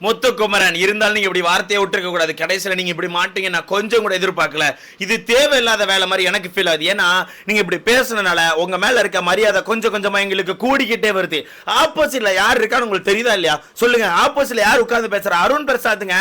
முத்துக்குமரன் இருந்தாலும் நீங்க இப்படி வார்த்தையை விட்டுருக்க கூடாது. கடைசியில் நீங்க இப்படி மாட்டீங்க. நான் கொஞ்சம் கூட எதிர்பார்க்கல. இது தேவையில்லாத வேலை மாதிரி எனக்கு ஃபீல் ஆகுது. ஏன்னா நீங்க இப்படி பேசுனனால உங்க மேல இருக்க மரியாதை கொஞ்சம் கொஞ்சமா எங்களுக்கு கூடிக்கிட்டே வருது. ஆப்போசிட்ல யார் இருக்கான்னு உங்களுக்கு தெரியுதா இல்லையா? சொல்லுங்க. ஆப்போசிட்ல யார் உட்கார்ந்து பேசுற? அருண் பிரசாத்துங்க.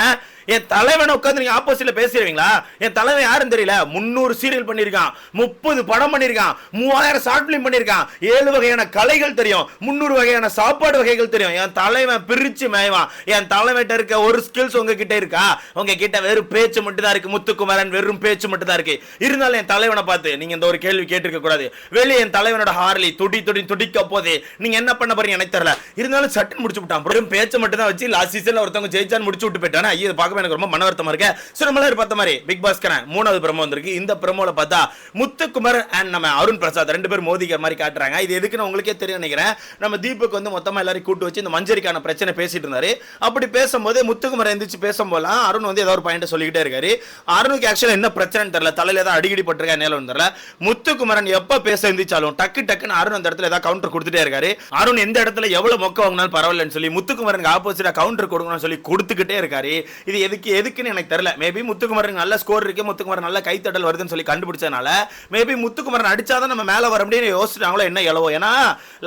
என் தலைவனை உட்காந்து நீங்க ஆப்போசிட்ல பேசுறீங்களா என் தலைவன் யாருன்னு தெரியல. முந்நூறு சீரியல் பண்ணியிருக்கான். முப்பது படம் பண்ணியிருக்கான். மூவாயிரம் ஷார்ட் பிலிம் பண்ணியிருக்கான். ஏழு வகையான கலைகள் தெரியும். முந்நூறு வகையான சாப்பாடு வகைகள் தெரியும். என் தலைவன் பிரிச்சு மேய்வான். என் தலைவன்கிட்ட இருக்க ஒரு ஸ்கில்ஸ் உங்ககிட்ட இருக்கா? உங்ககிட்ட வெறும் பேச்சு மட்டும் தான் இருக்கு. முத்துக்குமரன் வெறும் பேச்சு மட்டும் தான் இருக்கு. இருந்தாலும் என் தலைவனை பார்த்து நீங்க இந்த ஒரு கேள்வி கேட்டிருக்க கூடாது. வெளியே என் தலைவனோட ஹார்லி துடி துடி துடிக்க போதே நீங்க என்ன பண்ண போறீங்க எனக்கு தெரியல. இருந்தாலும் சட்டன் முடிச்சு விட்டான். வெறும் பேச்சை மட்டும் தான் வச்சு லாஸ்ட் சீசன்ல ஒருத்தவங்க ஜெயிச்சான்னு முடிச்சு விட்டு போயிட்டானே. ஐயோ பார்க்க பார்க்க எனக்கு ரொம்ப மன வருத்தமா இருக்கு. சோ நம்மள பார்த்த மாதிரி பிக் பாஸ்கரன் மூணாவது பிரமோ வந்திருக்கு. இந்த பிரமோல பார்த்தா முத்துக்குமர் அண்ட் நம்ம அருண் பிரசாத் ரெண்டு பேரும் மோதிக்கிற மாதிரி காட்டுறாங்க. இது எதுக்குன்னு உங்களுக்கே தெரியும் நினைக்கிறேன். நம்ம தீபக் வந்து மொத்தமா எல்லாரையும் கூட்டு வச்சு இந்த மஞ்சரிக்கான பிரச்சனை பேசிட்டு இருந்தாரு. அப்படி பேசும்போது முத்துக்குமர் எந்திரிச்சு பேசும்போதெல்லாம் அருண் வந்து ஏதோ ஒரு பாயிண்ட் சொல்லிக்கிட்டே இருக்காரு. அருணுக்கு ஆக்சுவலா என்ன பிரச்சனைன்னு தெரியல. தலையில ஏதாவது அடிக்கடி பட்டிருக்கா நேரம் தெரியல. முத்துக்குமரன் எப்ப பேச எந்திரிச்சாலும் டக்கு டக்குன்னு அருண் அந்த இடத்துல ஏதாவது கவுண்டர் கொடுத்துட்டே இருக்காரு. அருண் எந்த இடத்துல எவ்வளவு மொக்க வாங்கினாலும் பரவாயில்லன்னு சொல்லி முத்துக்குமரனுக்கு ஆப்போசிட்டா கவுண்டர் கொடுக்கணும்னு சொல்லி கொடுத்துக்கிட்டே இருக்காரு. இது எதுக்கு எதுக்குன்னு எனக்கு தெரியல. மேபி முத்துக்குமரன் நல்ல ஸ்கோர் இருக்கு முத்துக்குமரன் நல்ல கைத்தட்டல் வருதுன்னு சொல்லி கண்டுபிடிச்சதுனால மேபி முத்துக்குமரன் அடிச்சாதான் நம்ம மேலே வர முடியும்னு யோசிச்சிட்டாங்களோ என்ன எழவோ ஏன்னா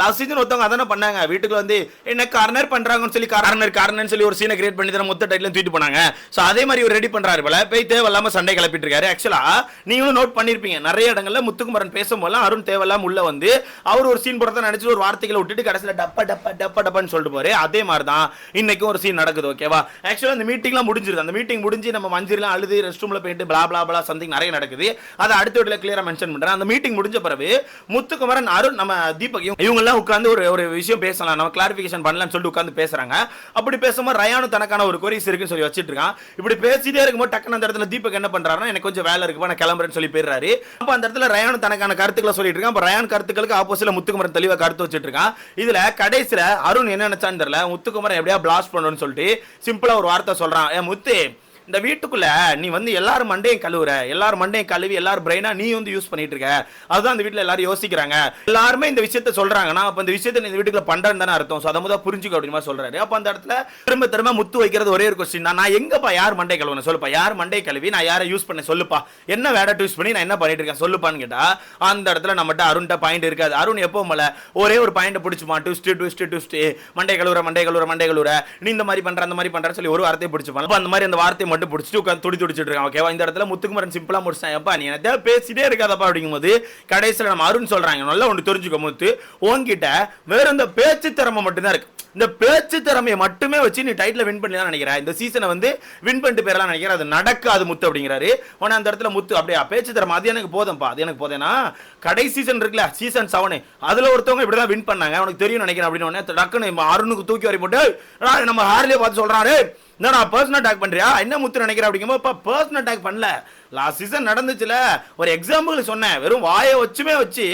லாஸ்ட் சீசன் ஒருத்தவங்க அதானே பண்ணாங்க. வீட்டுக்கு வந்து என்ன கார்னர் பண்றாங்கன்னு சொல்லி கார்னர் கார்னர் சொல்லி ஒரு சீனை கிரியேட் பண்ணி தான் மொத்த டைட்டிலும் தூக்கிட்டு போனாங்க. ஸோ அதே மாதிரி ஒரு ரெடி பண்றாரு போல. போய் தேவையில்லாம சண்டை கிளப்பிட்டு இருக்காரு. ஆக்சுவலா நீங்களும் நோட் பண்ணிருப்பீங்க. நிறைய இடங்கள்ல முத்துக்குமரன் பேசும்போதெல்லாம் அருண் தேவையில்லாம உள்ள வந்து அவர் ஒரு சீன் போடுறத நினைச்சு ஒரு வார்த்தைகளை விட்டுட்டு கடைசியில டப்பா டப்பா டப்பா டப்பான்னு சொல்லிட்டு போறாரு. அதே மாதிரி தான் இன்னைக்கும் ஒரு சீன் நடக்குது ஓகேவா ஆக்சுவலா அந்த மீட்டிங்லாம் முடிஞ்சிருது. அந்த மீட்டிங் முடிஞ்சு நம்ம மஞ்சிரிலாம் அழுது ரெஸ்ட் ரூம்ல போயிட்டு பிளா பிளா பிளா சம்திங் நிறைய நடக்குது. அதை அடுத்த வீட்டில் கிளியராக மென்ஷன் பண்றேன். அந்த மீட்டிங் முடிஞ்ச பிறகு முத்துக்குமரன் அருண் நம்ம தீபக் இவங்கெல்லாம் உட்காந்து உட்கார்ந்து ஒரு ஒரு விஷயம் பேசலாம். நம்ம கிளாரிஃபிகேஷன் பண்ணலாம்னு சொல்லிட்டு உட்காந்து பேசுறாங்க. அப்படி பேசும்போது ரயானு தனக்கான ஒரு கொரிஸ் இருக்குன்னு சொல்லி வச்சுட்டு இருக்கான். இப்படி பேசிட்டே இருக்கும்போது டக்குனு அந்த இடத்துல தீபக் என்ன பண்ணுறாருன்னா எனக்கு கொஞ்சம் வேலை இருக்குப்பா நான் கிளம்புறேன்னு சொல்லி போயிடுறாரு. அப்போ அந்த இடத்துல ரயானு தனக்கான கருத்துக்களை சொல்லிட்டு இருக்கான். அப்போ ரயான் கருத்துக்களுக்கு ஆப்போசிட்ல முத்துக்குமரன் தெளிவாக கருத்து வச்சுட்டு இருக்கான். இதுல கடைசியில் அருண் என்ன நினைச்சான்னு தெரியல முத்துக்குமரன் எப்படியா பிளாஸ்ட் பண்ணணும்னு சொல்லிட்டு சிம்பிளாக ஒரு வார்த்தை சொல்றான். முத்து இந்த வீட்டுக்குள்ள நீ வந்து எல்லாரும் மண்டையும் கழுவுற எல்லாரும் மண்டையும் கழுவி எல்லாரும் பிரெயினா நீ வந்து யூஸ் பண்ணிட்டு இருக்க. அதுதான் இந்த வீட்டில் எல்லாரும் யோசிக்கிறாங்க. எல்லாருமே இந்த விஷயத்த சொல்றாங்கன்னா அப்ப இந்த விஷயத்த நீ இந்த வீட்டுக்குள்ள பண்றேன்னு தானே அர்த்தம். ஸோ அதை முதல் புரிஞ்சுக்க அப்படின்னு சொல்றாரு. அப்ப அந்த இடத்துல திரும்ப திரும்ப முத்து வைக்கிறது ஒரே ஒரு கொஸ்டின் தான் நான் எங்கப்பா யார் மண்டை கழுவுன? சொல்லுப்பா. யார் மண்டை கழுவி? நான் யாரை யூஸ் பண்ண? சொல்லுப்பா. என்ன வேட யூஸ் பண்ணி நான் என்ன பண்ணிட்டு இருக்கேன்? சொல்லுப்பான்னு கேட்டா அந்த இடத்துல நம்மகிட்ட அருண்கிட்ட பாயிண்ட் இருக்காது. அருண் எப்போ போல ஒரே ஒரு பாயிண்ட் பிடிச்சுமா ட்விஸ்ட் ட்விஸ்ட் ட்விஸ்ட் மண்டை கழுவுற மண்டை கழுவுற மண்டை கழுவுற. நீ இந்த மாதிரி பண்ற அந்த மாதிரி பண்ற சொல்லி ஒரு வார்த்தையை பிடிச்சுப்பான். அந்த மாதிரி அந்த வார்த்தை மட்டும் பிடிச்சிட்டு உட்காந்து துடி துடிச்சிட்டு இருக்கான். ஓகேவா? இந்த இடத்துல முத்துக்குமரன் சிம்பிளாக முடிச்சான். எப்பா நீ என்ன பேசிட்டே இருக்காதப்பா அப்படிங்கும்போது கடைசியில நம்ம அருண் சொல்கிறாங்க நல்லா ஒன்று தெரிஞ்சுக்க முத்து. உன்கிட்ட வேறு இந்த பேச்சு திறமை மட்டும்தான் இருக்குது இந்த பேச்சு திறமையை மட்டுமே வச்சு நீ டைட்டில் வின் பண்ணி தான் நினைக்கிறேன். இந்த சீசனை வந்து வின் பண்ணிட்டு போயிடலாம் நினைக்கிறேன். அது நடக்காது முத்து அப்படிங்கிறாரு. உடனே அந்த இடத்துல முத்து அப்படியே பேச்சு திறமை அது எனக்கு போதும்ப்பா அது எனக்கு போதேனா கடை சீசன் இருக்குல்ல சீசன் செவனு அதில் ஒருத்தவங்க இப்படி தான் வின் பண்ணாங்க. உனக்கு தெரியும் நினைக்கிறேன் அப்படின்னு உடனே டக்குன்னு நம்ம அருணுக்கு தூக்கி வரி போட்டு நம்ம ஹார்லியே பார்த்து சொல்கிறாரு என்ன நான் பர்சனல் அட்டாக் பண்ணுறியா என்ன முத்து நினைக்கிறேன் அப்படிங்கும்போது இப்போ பர்சனல் அட்டாக் பண்ணல. லாஸ்ட் சீசன் நடந்துச்சுல. ஒரு எக்ஸாம்பிள் சொன்னேன். வெறும் வாயை வச்சுமே வச்சு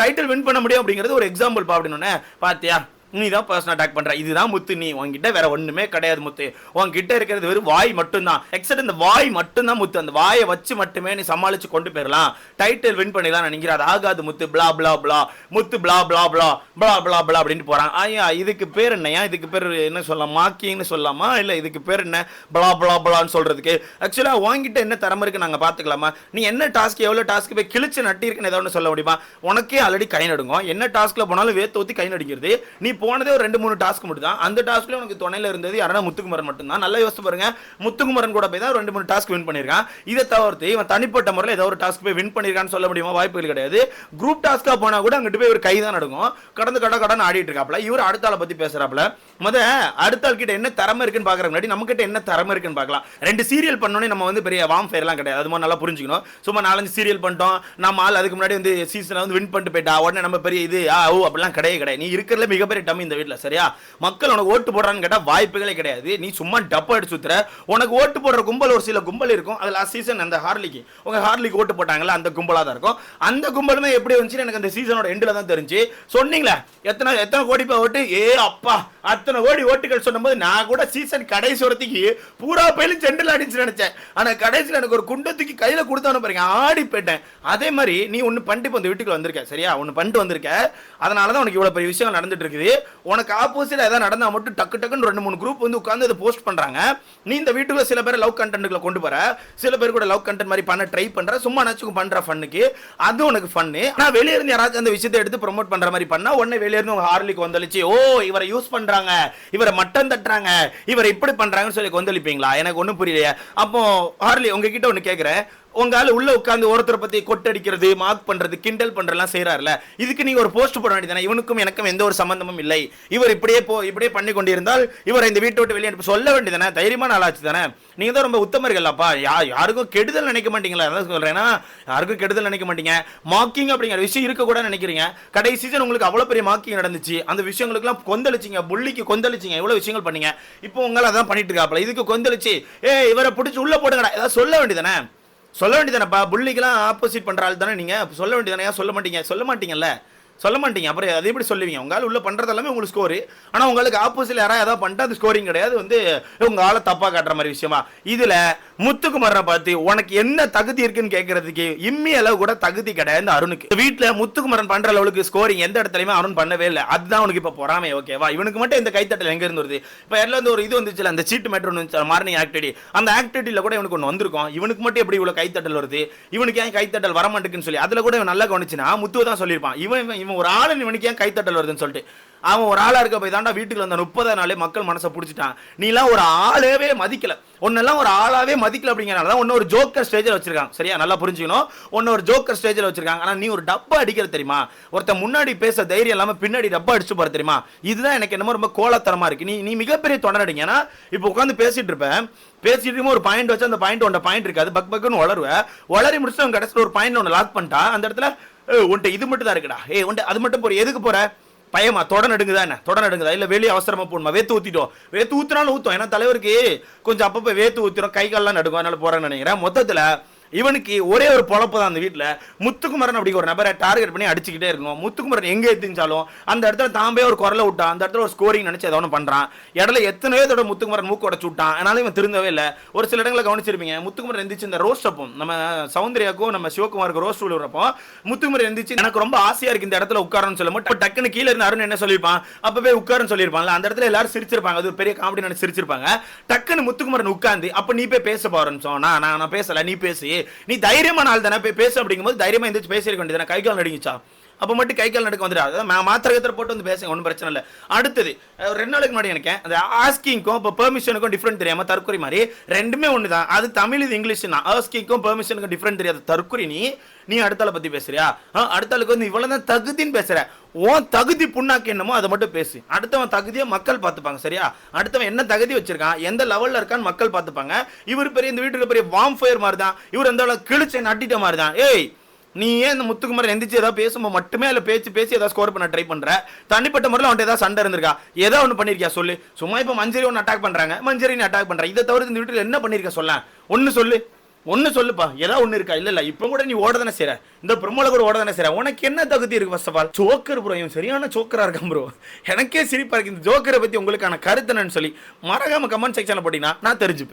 டைட்டில் வின் பண்ண முடியும் அப்படிங்கிறது ஒரு எக்ஸாம்பிள் பா அப்படின்னு உடனே பாத்தியா நீ தான் பர்சனல் அட்டாக் பண்ற. இதுதான் முத்து நீ உங்ககிட்ட வேற ஒண்ணுமே கிடையாது முத்து. உன்கிட்ட இருக்கிறது வெறும் வாய் மட்டும்தான். எக்ஸப்ட் இந்த வாய் மட்டும்தான் முத்து. அந்த வாயை வச்சு மட்டுமே நீ சமாளிச்சு கொண்டு போயிடலாம் டைட்டில் வின் பண்ணிடலாம் நினைக்கிற அது ஆகாது முத்து. பிளா பிளா பிளா முத்து பிளா பிளா பிளா பிளா பிளா பிளா அப்படின்ட்டு போறான். ஐயா இதுக்கு பேர் என்னையா இதுக்கு பேர் என்ன சொல்லலாம்? மாக்கிங்னு சொல்லலாமா? இல்ல இதுக்கு பேர் என்ன? பிளா பிளா பிளான்னு சொல்றதுக்கு. ஆக்சுவலா உன்கிட்ட என்ன திறமை இருக்கு நாங்க பாத்துக்கலாமா நீ என்ன டாஸ்க் எவ்வளவு டாஸ்க் போய் கிழிச்சு நட்டி இருக்குன்னு ஏதாவது சொல்ல முடியுமா? உனக்கே ஆல்ரெடி கை நடுங்கும். என்ன டாஸ்க்ல போனாலும் வேத்து ஊற்றி கை நடிக்கிறது நீ போனதே ஒரு ரெண்டு மூணு டாஸ்க் மட்டும் தான் அந்த டாஸ்க்ல உனக்கு துணையில இருந்தது யாரா முத்துக்குமரன் மட்டும் தான் நல்லா யோசிச்சு பாருங்க. முத்துக்குமரன் கூட போய் தான் ரெண்டு மூணு டாஸ்க் வின் பண்ணியிருக்கான் இதை தவிர்த்து இவன் தனிப்பட்ட முறையில் ஏதோ ஒரு டாஸ்க் போய் வின் பண்ணியிருக்கான்னு சொல்ல முடியுமா? வாய்ப்புகள் கிடையாது. குரூப் டாஸ்க்காக போனால் கூட அங்கிட்டு போய் ஒரு கை தான் நடக்கும் கடந்து கட கடன் ஆடிட்டு இருக்காப்ல இவர் அடுத்த ஆளை பற்றி பேசுகிறாப்ல முத அடுத்த ஆள் கிட்ட என்ன திறமை இருக்குன்னு பார்க்குற முன்னாடி நம்ம என்ன திறமை இருக்குன்னு பார்க்கலாம் ரெண்டு சீரியல் பண்ணோன்னே நம்ம வந்து பெரிய வாம் ஃபேர்லாம் கிடையாது. அது மாதிரி நல்லா புரிஞ்சுக்கணும். சும்மா நாலஞ்சு சீரியல் பண்ணிட்டோம். நம்ம ஆள் அதுக்கு முன்னாடி வந்து சீசனை வந்து வின் பண்ணிட்டு போயிட்டா. உடனே நம்ம பெரிய இது ஆ ஓ அப்படிலாம் கிடையாது கிடையாது. நீ இருக்கிறதுல மிகப்பெரிய டம் இந்த வீட்டில் சரியா? மக்கள் உனக்கு ஓட்டு போடுறான்னு கேட்டால் வாய்ப்புகளே கிடையாது. நீ சும்மா டப்பா அடிச்சு சுத்துற உனக்கு ஓட்டு போடுற கும்பல் ஒரு சில கும்பல் இருக்கும். அது லாஸ்ட் சீசன் அந்த ஹார்லிக்கு. உங்கள் ஹார்லிக்கு ஓட்டு போட்டாங்களா அந்த கும்பலாக தான் இருக்கும். அந்த கும்பலுமே எப்படி வந்துச்சு எனக்கு அந்த சீசனோட எண்டில் தான் தெரிஞ்சு. சொன்னீங்களே எத்தனை எத்தனை கோடி போய் ஓட்டு? ஏ அப்பா அத்தனை கோடி ஓட்டுகள் சொன்னபோது நான் கூட சீசன் கடைசி வரத்துக்கு பூரா பயிலும் செண்டில் அடிச்சு நினைச்சேன். ஆனால் கடைசியில் எனக்கு ஒரு குண்டத்துக்கு கையில் கொடுத்தவன பாருங்க ஆடி போயிட்டேன். அதே மாதிரி நீ ஒன்று பண்ணிட்டு இப்போ இந்த வீட்டுக்கு வந்திருக்க சரியா? ஒன்று பண்ணிட்டு வந்திருக்க. அதனால தான் உனக்கு இவ்வளோ பெரிய விஷயம் நடந்துட்டு இருக்குது. உனக்கு ஆப்போசிட் ஏதாவது நடந்தா மட்டும் டக்கு டக்குன்னு ரெண்டு மூணு குரூப் வந்து உட்காந்து அதை போஸ்ட் பண்றாங்க. நீ இந்த வீட்டுக்குள்ள சில பேர் லவ் கண்டென்ட்டுக்குள்ள கொண்டு வர சில பேர் கூட லவ் கண்டென்ட் மாதிரி பண்ண ட்ரை பண்ணுற சும்மா நச்சுக்கும் பண்ற ஃபன்னுக்கு அது உனக்கு ஃபன்னு ஆனால் வெளியே இருந்து யாராச்சும் அந்த விஷயத்தை எடுத்து ப்ரொமோட் பண்ற மாதிரி பண்ணால் உடனே வெளியே இருந்து உங்க ஹார்லிக்கு வந்தளிச்சு ஓ இவரை யூஸ் பண்றாங்க. இவரை மட்டம் தட்டுறாங்க. இவரை இப்படி பண்றாங்கன்னு சொல்லி கொந்தளிப்பீங்களா? எனக்கு ஒன்றும் புரியலையே. அப்போ ஹார்லி உங்ககிட்ட ஒண்ணு கேட்குறேன் உங்க உள்ளே உள்ள ஒருத்தரை பத்தி கொட்டடிக்கிறது மார்க் பண்றது கிண்டல் பண்றதெல்லாம் செய்யறாருல இதுக்கு நீங்க ஒரு போஸ்ட் போட வேண்டியதானே இவனுக்கும் எனக்கும் எந்த ஒரு சம்பந்தமும் இல்லை. இவர் இப்படியே போ இப்படியே பண்ணி கொண்டிருந்தால் இவரை இந்த வீட்டை விட்டு வெளியே சொல்ல வேண்டியதானே தைரியமான ஆளாச்சு தானே நீங்க தான் ரொம்ப உத்தமர்கள் அப்பா யா யாருக்கும் கெடுதல் நினைக்க மாட்டீங்களா? அதான் சொல்றேன்னா யாருக்கும் கெடுதல் நினைக்க மாட்டீங்க. மார்க்கிங் அப்படிங்கிற விஷயம் இருக்க கூட நினைக்கிறீங்க. கடைசி சீசன் உங்களுக்கு அவ்வளோ பெரிய மார்க்கிங் நடந்துச்சு. அந்த விஷயங்களுக்குலாம் கொந்தளிச்சிங்க. புள்ளிக்கு கொந்தளிச்சிங்க. எவ்வளோ விஷயங்கள் பண்ணீங்க. இப்போ உங்களால் அதான் பண்ணிட்டு இருக்காப்ல இதுக்கு கொந்தளிச்சு ஏ இவரை பிடிச்சி உள்ள போடுங்கடா. ஏதாவது சொல்ல வேண்டியதானே சொல்ல வேண்டியதானப்பா புள்ளிக்கெல்லாம் ஆப்போசிட் பண்ற ஆள் தானே நீங்க. சொல்ல வேண்டியதானே சொல்ல மாட்டீங்க? சொல்ல மாட்டீங்கல்ல. சொல்ல மாட்டீங்க. அப்புறம் அதை எப்படி சொல்லுவீங்க? உங்களால் உள்ள பண்றது எல்லாமே உங்களுக்கு ஸ்கோர் ஆனா உங்களுக்கு ஆப்போசிட்ல யாராவது ஏதாவது பண்ணிட்டு அது ஸ்கோரிங் கிடையாது. வந்து உங்க ஆளை தப்பா காட்டுற மாதிரி விஷயமா. இதுல முத்துக்குமரனை பார்த்து உனக்கு என்ன தகுதி இருக்குன்னு கேட்கறதுக்கு இம்மி அளவு கூட தகுதி கிடையாது அருணுக்கு. வீட்டில் வீட்டுல முத்துக்குமரன் பண்ற அளவுக்கு ஸ்கோரிங் எந்த இடத்துலயுமே அருண் பண்ணவே இல்லை. அதுதான் உனக்கு இப்போ பொறாமை ஓகேவா இவனுக்கு மட்டும் இந்த கைத்தட்டல் எங்க இருந்து வருது? இப்ப எல்லாம் வந்து ஒரு இது வந்துச்சு அந்த சீட்டு மேட்ரு ஒன்று மார்னிங் ஆக்டிவிட்டி அந்த ஆக்டிவிட்டியில் கூட இவனுக்கு ஒன்று வந்திருக்கும். இவனுக்கு மட்டும் எப்படி இவ்வளவு கைத்தட்டல் வருது? இவனுக்கு ஏன் கைத்தட்டல் வர மாட்டேங்குன்னு சொல்லி அதுல கூட இவன் நல்லா கவனிச்சுனா முத்துவ தான் சொல்லியிருப்பான். இவன் இவன் இவன் ஒரு ஆளு இவனுக்கு ஏன் கைத்தட்டல் வருதுன்னு சொல்லிட்டு. அவன் ஒரு ஆளாக இருக்க போய் தாண்டா வீட்டுக்கு வந்த முப்பதாம் நாளே மக்கள் மனசை பிடிச்சிட்டான். நீலாம் ஒரு ஆளவே மதிக்கல. ஒன்னெல்லாம் ஒரு ஆளாவே மதிக்கல அப்படிங்கிறனால தான் ஒன்று ஒரு ஜோக்கர் ஸ்டேஜில் வச்சிருக்காங்க சரியா? நல்லா புரிஞ்சுக்கணும். ஒன்று ஒரு ஜோக்கர் ஸ்டேஜில் வச்சிருக்காங்க ஆனால் நீ ஒரு டப்பா அடிக்கிற தெரியுமா? ஒருத்தன் முன்னாடி பேச தைரியம் இல்லாமல் பின்னாடி டப்பா அடிச்சு போகிற தெரியுமா? இதுதான் எனக்கு என்னமோ ரொம்ப கோலத்தரமாக இருக்கு. நீ நீ மிகப்பெரிய தொடரடிங்க ஏன்னா இப்போ உட்காந்து பேசிட்டு இருப்பேன். பேசிட்டு ஒரு பாயிண்ட் வச்சு அந்த பாயிண்ட் ஒன்ற பாயிண்ட் இருக்காது. பக் பக்குன்னு வளருவேன் வளரி முடிச்சு அவன் கடைசியில் ஒரு பாயிண்ட் ஒன்று லாக் பண்ணிட்டா அந்த இடத்துல உன்ட்ட இது மட்டும் தான் இருக்குடா. ஏ உன்ட்ட அது மட்டும் போற. எதுக்கு போற? பயமா? தொட நடுங்குதா என்ன? தொட நடுங்குதா? இல்லை வெளியே அவசரமாக போகணுமா? வேத்து ஊற்றிட்டோம் வேத்து ஊற்றினாலும் ஊற்றும் ஏன்னா தலைவருக்கு கொஞ்சம் அப்பப்போ வேத்து ஊற்றிடும் கை கால்லாம் நடுங்கும். அதனால போகிறேன்னு நினைக்கிறேன். மொத்தத்தில் இவனுக்கு ஒரே ஒரு பொழப்பு தான் அந்த வீட்டில் முத்துக்குமரன் அப்படி ஒரு நபரை டார்கெட் பண்ணி அடிச்சுக்கிட்டே இருக்கணும். முத்துக்குமரன் எங்கே எத்திஞ்சாலும் அந்த இடத்துல தாம்பே ஒரு குரலை விட்டான். அந்த இடத்துல ஒரு ஸ்கோரிங் நினச்சி ஏதோ ஒன்று பண்ணுறான் இடத்துல எத்தனையோ தடவை முத்துக்குமரன் மூக்கு உடச்சு விட்டான். அதனால இவன் திருந்தவே இல்லை. ஒரு சில இடங்களில் கவனிச்சிருப்பீங்க. முத்துக்குமரன் எந்திரிச்சு இந்த ரோஸ்ட் அப்போ நம்ம சௌந்தர்யாக்கும் நம்ம சிவகுமாருக்கு ரோஸ்ட் விழுறப்போ முத்துக்குமரன் எந்திரிச்சு எனக்கு ரொம்ப ஆசையாக இருக்கு இந்த இடத்துல உட்காரன்னு சொல்ல மட்டும் டக்குன்னு கீழே இருந்து அருண் என்ன சொல்லியிருப்பான்? அப்பவே உட்காருன்னு சொல்லியிருப்பான்ல. அந்த இடத்துல எல்லாரும் சிரிச்சிருப்பாங்க. அது ஒரு பெரிய காமெடி நினைச்சு சிரிச்சிருப்பாங்க. டக்குன்னு முத்துக்குமரன் உட்காந்து அப்போ நீ போய் பேச போறேன்னு சொன்னா நான் நான் பேசல நீ பேசி. நீ தைரியமான ஆள் தானே போய் பேசு அப்படிங்கும்போது தைரியமா எந்திரிச்சு பேசிருக்க வேண்டியது கை கால் நடுங்கிச்சா? அப்போ மட்டும் கை கால் நடுக்க வந்துடாது. அதான் மா- போட்டு வந்து பேசுங்க ஒன்றும் பிரச்சனை இல்லை. அடுத்தது ரெண்டு நாளைக்கு முன்னாடி எனக்கு அந்த ஆஸ்கிங்க்கும் இப்போ பெர்மிஷனுக்கும் டிஃப்ரெண்ட் தெரியாம தற்கொலை மாதிரி ரெண்டுமே ஒன்று தான் அது தமிழ் இது இங்கிலீஷ் தான். ஆஸ்கிங்க்கும் பெர்மிஷனுக்கும் டிஃப்ரெண்ட் தெரியாது. தற்கொலை நீ நீ அடுத்தால பத்தி பேசுறியா? அடுத்தாளுக்கு வந்து இவ்வளவு தான் தகுதின்னு பேசுற. உன் தகுதி புண்ணாக்கு என்னமோ அதை மட்டும் பேசு. அடுத்தவன் தகுதியை மக்கள் பார்த்துப்பாங்க சரியா? அடுத்தவன் என்ன தகுதி வச்சிருக்கான் எந்த லெவலில் இருக்கான்னு மக்கள் பார்த்துப்பாங்க. இவர் பெரிய இந்த வீட்டில் பெரிய வாம் ஃபயர் மாதிரி தான் இவர் எந்த அளவுக்கு கிழிச்சை நட்டிட்ட மாதிரி தான் ஏய் நீ ஏன் இந்த முத்துக்குமார் எந்திரிச்சு ஏதாவது பேசும்போது மட்டுமே அதில் பேச்சு பேசி ஏதாவது ஸ்கோர் பண்ண ட்ரை பண்ணுற தனிப்பட்ட முறையில் அவன்கிட்ட ஏதாவது சண்டை இருந்திருக்கா? ஏதோ ஒன்று பண்ணியிருக்கியா சொல்லு. சும்மா இப்போ மஞ்சரி ஒன்று அட்டாக் பண்ணுறாங்க மஞ்சரி அட்டாக் பண்ணுறேன் இதை தவிர இந்த வீட்டில் என்ன பண்ணியிருக்க சொல்ல ஒன்று சொல்லு. ஒன்று சொல்லுப்பா. ஏதாவது ஒன்று இருக்கா? இல்லை இல்லை. இப்போ கூட நீ ஓட தானே செய்கிற இந்த ப்ரொமோல கூட ஓட தானே செய்கிற உனக்கு என்ன தகுதி இருக்குது first of all joker bro இவன் சரியான ஜோக்கராக இருக்கான் ப்ரோ எனக்கே சிரிப்பாக இருக்குது இந்த ஜோக்கரை பற்றி உங்களுக்கான கருத்துனன்னு சொல்லி மறக்காம கமெண்ட் செக்ஷனில் போட்டிங்கன்னா நான் தெரிஞ்சுப்பேன்.